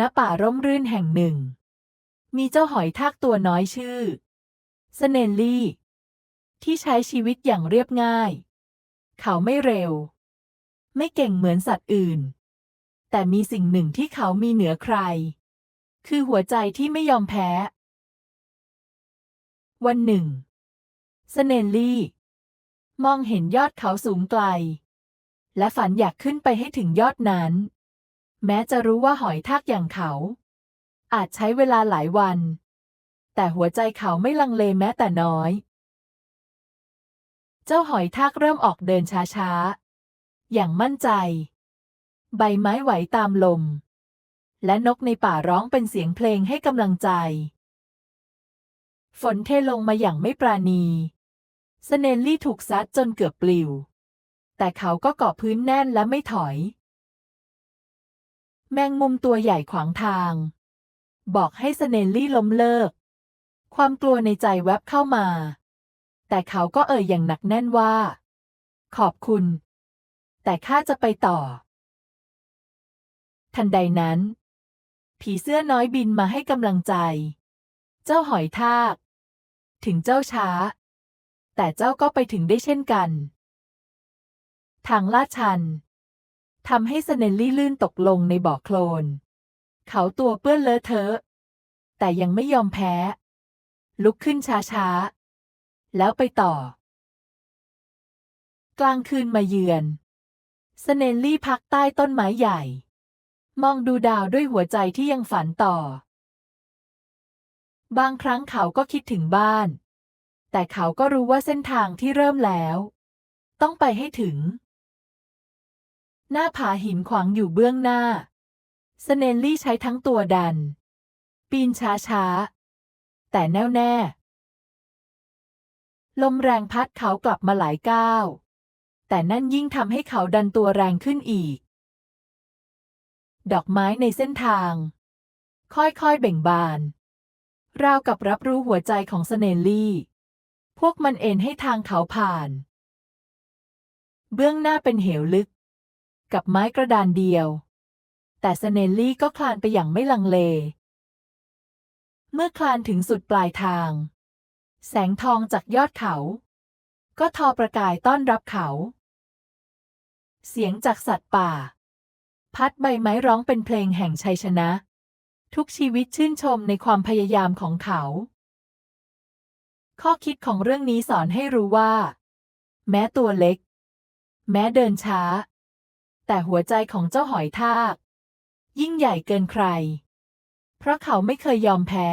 ณป่าร่มรื่นแห่งหนึ่ง มีเจ้าหอยทากตัวน้อยชื่อ สเนลลี่ ที่ใช้ชีวิตอย่างเรียบง่าย เขาไม่เร็ว ไม่เก่งเหมือนสัตว์อื่น แต่มีสิ่งหนึ่งที่เขามีเหนือใคร คือหัวใจที่ไม่ยอมแพ้ วันหนึ่ง สเนลลี่ มองเห็นยอดเขาสูงไกล และฝันอยากขึ้นไปให้ถึงยอดนั้น แม้จะรู้ว่าหอยทากอย่างเขา อาจใช้เวลาหลายวัน แต่หัวใจเขาไม่ลังเลแม้แต่น้อย เจ้าหอยทากเริ่มออกเดินช้าๆ อย่างมั่นใจ ใบไม้ไหวตามลม และนกในป่าร้องเป็นเสียงเพลงให้กำลังใจ ฝนเทลงมาอย่างไม่ปราณีสเนลลี่ถูกซัดจนเกือบปลิว แต่เขาก็เกาะพื้นแน่นและไม่ถอย แมงมุมตัวใหญ่ขวางทาง บอกให้สเนลลี่ล้มเลิก ความกลัวในใจแวบเข้ามา แต่เขาก็เอ่ยอย่างหนักแน่นว่า ขอบคุณ แต่ข้าจะไปต่อ ทันใดนั้น ผีเสื้อน้อยบินมาให้กำลังใจ เจ้าหอยทาก ถึงเจ้าช้า แต่เจ้าก็ไปถึงได้เช่นกัน ทางลาดชัน ทำให้สเนลลี่ลื่นตกลงในบ่อโคลน เขาตัวเปื้อนเลอะเทอะ แต่ยังไม่ยอมแพ้ ลุกขึ้นช้าๆ แล้วไปต่อ กลางคืนมาเยือน สเนลลี่พักใต้ต้นไม้ใหญ่ มองดูดาวด้วยหัวใจที่ยังฝันต่อ บางครั้งเขาก็คิดถึงบ้าน แต่เขาก็รู้ว่าเส้นทางที่เริ่มแล้ว ต้องไปให้ถึง หน้าผาหินขวางอยู่เบื้องหน้า สเนลลี่ใช้ทั้งตัวดัน ปีนช้าๆ แต่แน่วแน่ ลมแรงพัดเขากลับมาหลายก้าว แต่นั่นยิ่งทำให้เขาดันตัวแรงขึ้นอีก ดอกไม้ในเส้นทาง ค่อยๆเบ่งบาน ราวกับรับรู้หัวใจของสเนลลี่ พวกมันเอ็นให้ทางเขาผ่าน เบื้องหน้าเป็นเหวลึก กับไม้กระดานเดียว แต่สเนลลี่ก็คลานไปอย่างไม่ลังเล เมื่อคลานถึงสุดปลายทาง แสงทองจากยอดเขา ก็ทอประกายต้อนรับเขา เสียงจากสัตว์ป่า พัดใบไม้ร้องเป็นเพลงแห่งชัยชนะ ทุกชีวิตชื่นชมในความพยายามของเขา ข้อคิดของเรื่องนี้สอนให้รู้ว่า แม้ตัวเล็ก แม้เดินช้า แต่หัวใจของเจ้าหอยทาก ยิ่งใหญ่เกินใคร เพราะเขาไม่เคยยอมแพ้